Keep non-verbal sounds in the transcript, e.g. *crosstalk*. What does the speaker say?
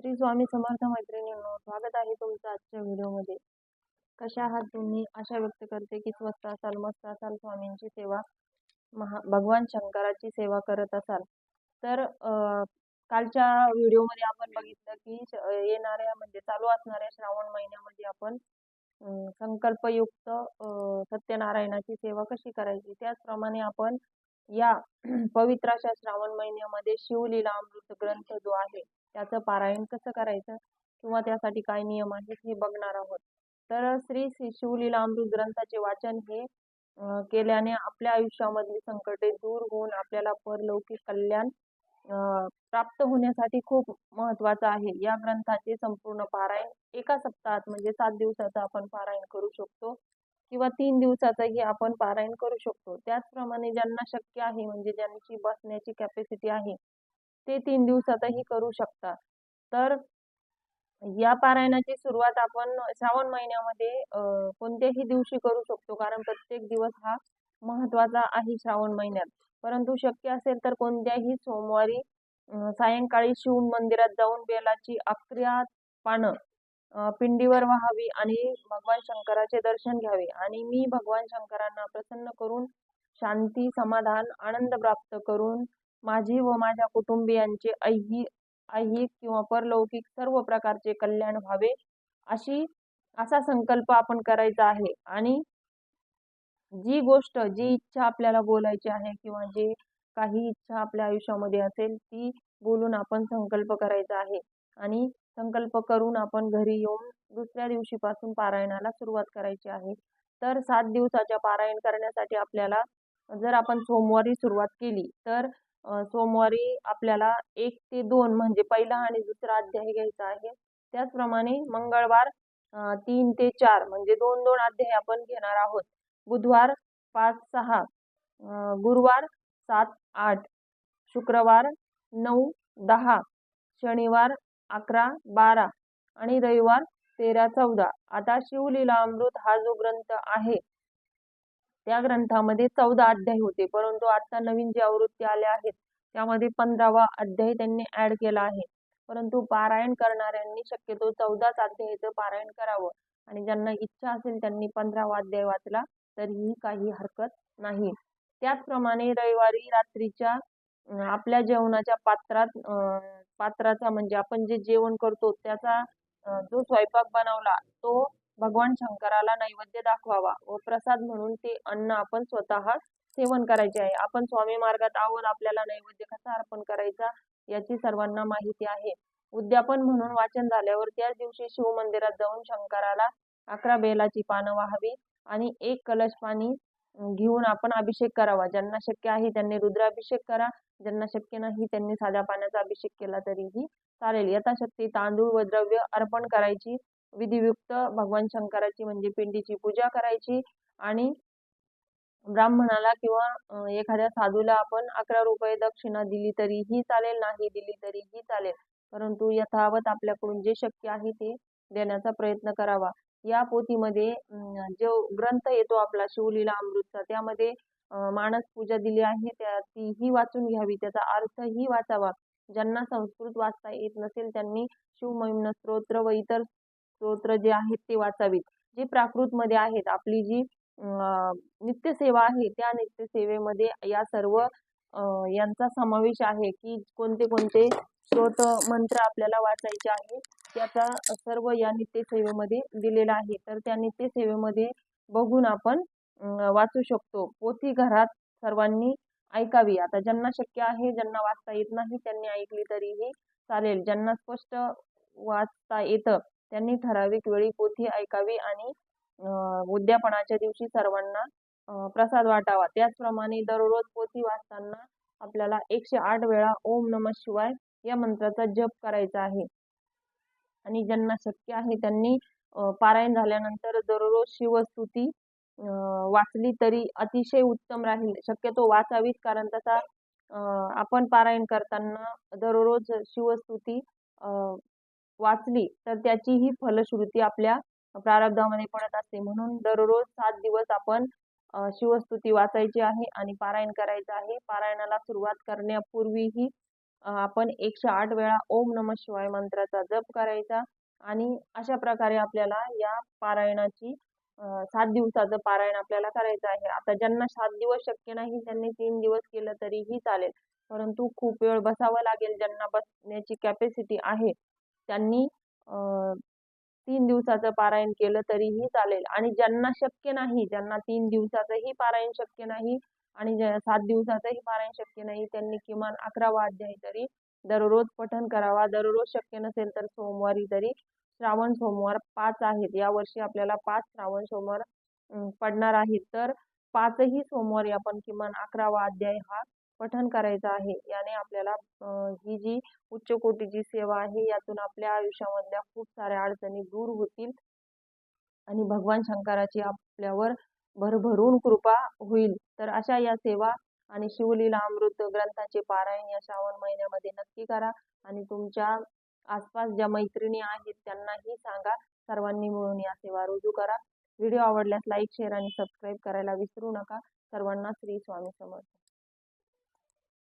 श्री स्वामी समर्थ मैत्रिणींनो स्वागत आहे तुमचं आजच्या व्हिडिओमध्ये. कशा आहात तुम्ही? आशा व्यक्त करते की स्वस्त असाल मस्त असाल स्वामींची सेवा महा भगवान शंकराची सेवा करत असाल. तर कालच्या व्हिडिओमध्ये आपण बघितलं की येणाऱ्या म्हणजे चालू असणाऱ्या श्रावण महिन्यामध्ये आपण संकल्पयुक्त सत्यनारायणाची सेवा कशी करायची? त्याचप्रमाणे आपण या *clears throat* पवित्राच्या श्रावण महिन्यामध्ये शिवलीला अमृत ग्रंथ जो आहे त्याचं पारायण कसं करायचं? किंवा त्यासाठी काय नियम आहेत हे बघणार आहोत. तर श्री शिवलीला अमृत ग्रंथाचे वाचन हे केल्याने आपल्या आयुष्यामधली संकटे दूर होऊन आपल्याला परलौकिक कल्याण प्राप्त होण्यासाठी खूप महत्वाचं आहे. या ग्रंथाचे संपूर्ण पारायण एका सप्ताहात म्हणजे सात दिवसाचं आपण पारायण करू शकतो किंवा तीन दिवसाचंही आपण पारायण करू शकतो. त्याचप्रमाणे ज्यांना शक्य आहे म्हणजे ज्यांची बसण्याची कॅपॅसिटी आहे ते तीन दिवसातही करू शकता तर या पारायणाची सुरुवात आपण श्रावण महिन्यामध्ये कोणत्याही दिवशी करू शकतो कारण प्रत्येक दिवस हा महत्त्वाचा आहे श्रावण महिन्यात. परंतु शक्य असेल तर कोणत्याही सोमवारी सायंकाळी शिव मंदिरात जाऊन बेलाची अकरा पानं पिंडीवर व्हावी आणि भगवान शंकराचे दर्शन घ्यावे. आणि मी भगवान शंकरांना प्रसन्न करून शांती समाधान आनंद प्राप्त करून माझी व माझ्या कुटुंबियांचे ऐही ऐहिक किंवा परलौकिक सर्व प्रकारचे कल्याण व्हावे अशी असा संकल्प आपण करायचा आहे. आणि जी गोष्ट जी इच्छा आपल्याला बोलायची आहे किंवा जे काही इच्छा आपल्या आयुष्यामध्ये असेल ती बोलून आपण संकल्प करायचा आहे. आणि संकल्प करून आपण घरी येऊन दुसऱ्या दिवशीपासून पारायणाला सुरुवात करायची आहे. तर सात दिवसाच्या पारायण करण्यासाठी आपल्याला जर आपण सोमवारी सुरुवात केली तर सोमवारी आपल्याला एक ते दोन म्हणजे पहिला आणि दुसरा अध्याय घ्यायचा आहे. त्याचप्रमाणे मंगळवार तीन ते चार म्हणजे दोन दोन अध्याय आपण घेणार आहोत. बुधवार पाच सहा गुरुवार सात आठ शुक्रवार नऊ दहा शनिवार अकरा बारा आणि रविवार तेरा चौदा. आता शिवलीला अमृत हा जो ग्रंथ आहे त्या ग्रंथामध्ये चौदा अध्याय होते. परंतु आता नवीन जे आवृत्ती आल्या आहेत त्यामध्ये पंधरावा अध्याय त्यांनी ऍड केला आहे. परंतु पारायण करणाऱ्यांनी शक्यतो चौदाच अध्यायाचं पारायण करावं आणि ज्यांना इच्छा असेल त्यांनी पंधरावा अध्याय वाचला तरीही काही हरकत नाही. त्याचप्रमाणे रविवारी रात्रीच्या आपल्या जेवणाच्या पात्रात पात्राचा म्हणजे आपण जे जेवण करतो त्याचा जो स्वयंपाक बनवला तो भगवान शंकराला नैवेद्य दाखवावा व प्रसाद म्हणून ते अन्न आपण स्वतः सेवन करायचे आहे. आपण स्वामी मार्गात आहोत आपल्याला नैवेद्य कसा अर्पण करायचा याची सर्वांना माहिती आहे. उद्यापन म्हणून वाचन झाल्यावर त्याच दिवशी शिव मंदिरात जाऊन शंकराला अकरा बेलाची पानं वाहावी आणि एक कलश पाणी घेऊन आपण अभिषेक करावा. ज्यांना शक्य आहे त्यांनी रुद्राभिषेक करा ज्यांना शक्य नाही त्यांनी साध्या पाण्याचा अभिषेक केला तरीही चालेल. यथाशक्ती तांदूळ व द्रव्य अर्पण करायची विधियुक्त भगवान शंकराची म्हणजे पिंडीची पूजा करायची आणि ब्राह्मणाला किंवा एखाद्या साधूला आपण अकरा रुपये दक्षिणा दिली तरीही चालेल नाही दिली तरीही चालेल. परंतु यथावत आपल्याकडून जे शक्य आहे ते देण्याचा प्रयत्न करावा. या पोथीमध्ये जो ग्रंथ येतो आपला शिवलीला अमृतचा त्यामध्ये मानस पूजा दिली आहे त्या तीही वाचून घ्यावी त्याचा अर्थही वाचावा. ज्यांना संस्कृत वाचता येत नसेल त्यांनी शिवमहिम्न स्तोत्र व इतर स्तोत्र जे आहेत ते वाचावीत. जे प्राकृतमध्ये आहेत आपली जी नित्यसेवा आहे त्या नित्यसेवेमध्ये या सर्व यांचा समावेश आहे की कोणते कोणते स्रोत मंत्र आपल्याला वाचायचे आहे त्याचा सर्व या नित्यसेवेमध्ये दिलेला आहे. तर त्या नित्यसेवेमध्ये बघून आपण वाचू शकतो. पोथी घरात सर्वांनी ऐकावी. आता ज्यांना शक्य आहे ज्यांना वाचता येत नाही त्यांनी ऐकली तरीही चालेल. ज्यांना स्पष्ट वाचता येतं त्यांनी ठराविक वेळी पोथी ऐकावी आणि उद्यापनाच्या दिवशी सर्वांना प्रसाद वाटावा. त्याचप्रमाणे दररोज पोथी वाचताना आपल्याला एकशे आठ वेळा ओम नम शिवाय या मंत्राचा जप करायचा आहे. आणि ज्यांना शक्य आहे त्यांनी पारायण झाल्यानंतर दररोज शिवस्तुती वाचली तरी अतिशय उत्तम राहील. शक्यतो वाचावीच कारण त्याचा आपण पारायण करताना दररोज शिवस्तुती वाचली तर त्याचीही फलश्रुती आपल्या प्रारब्धामध्ये पडत असते. म्हणून दररोज सात दिवस आपण शिवस्तुती वाचायची आहे आणि पारायण करायचं आहे. पारायणाला सुरुवात करण्यापूर्वीही आपण एकशे आठ वेळा ओम नमः शिवाय मंत्राचा जप करायचा आणि अशा प्रकारे आपल्याला या पारायणाची सात दिवसाचं पारायण आपल्याला करायचं आहे. आता ज्यांना सात दिवस शक्य नाही त्यांनी तीन दिवस केलं तरीही चालेल. परंतु खूप वेळ बसावं लागेल. ज्यांना बसण्याची कॅपॅसिटी आहे त्यांनी तीन दिवसाचं पारायण केलं तरीही चालेल. आणि ज्यांना शक्य नाही ज्यांना तीन दिवसाचंही पारायण शक्य नाही आणि ज्या सात दिवसाचंही पारायण शक्य नाही त्यांनी किमान अकरावा अध्याय तरी. दररोज पठन करावा. दररोज शक्य नसेल तर सोमवारी तरी श्रावण सोमवार पाच आहेत. यावर्षी आपल्याला पाच श्रावण सोमवार पडणार आहेत. तर पाचही सोमवारी आपण किमान अकरावा अध्याय हा पठण करायचं आहे. याने आपल्याला ही जी उच्च कोटीची सेवा आहे यातून आपल्या आयुष्यामधल्या खूप साऱ्या अडचणी दूर होतील. आणि भगवान शंकराची आपल्यावर भरभरून कृपा होईल. तर अशा या सेवा आणि शिवलीला अमृत ग्रंथाचे पारायण या श्रावण महिन्यामध्ये नक्की करा. आणि तुमच्या आसपास ज्या मैत्रिणी आहेत त्यांनाही सांगा. सर्वांनी मिळून या सेवा रुजू करा. व्हिडिओ आवडल्यास लाईक शेअर आणि सबस्क्राईब करायला विसरू नका. सर्वांना श्री स्वामी समर्थ.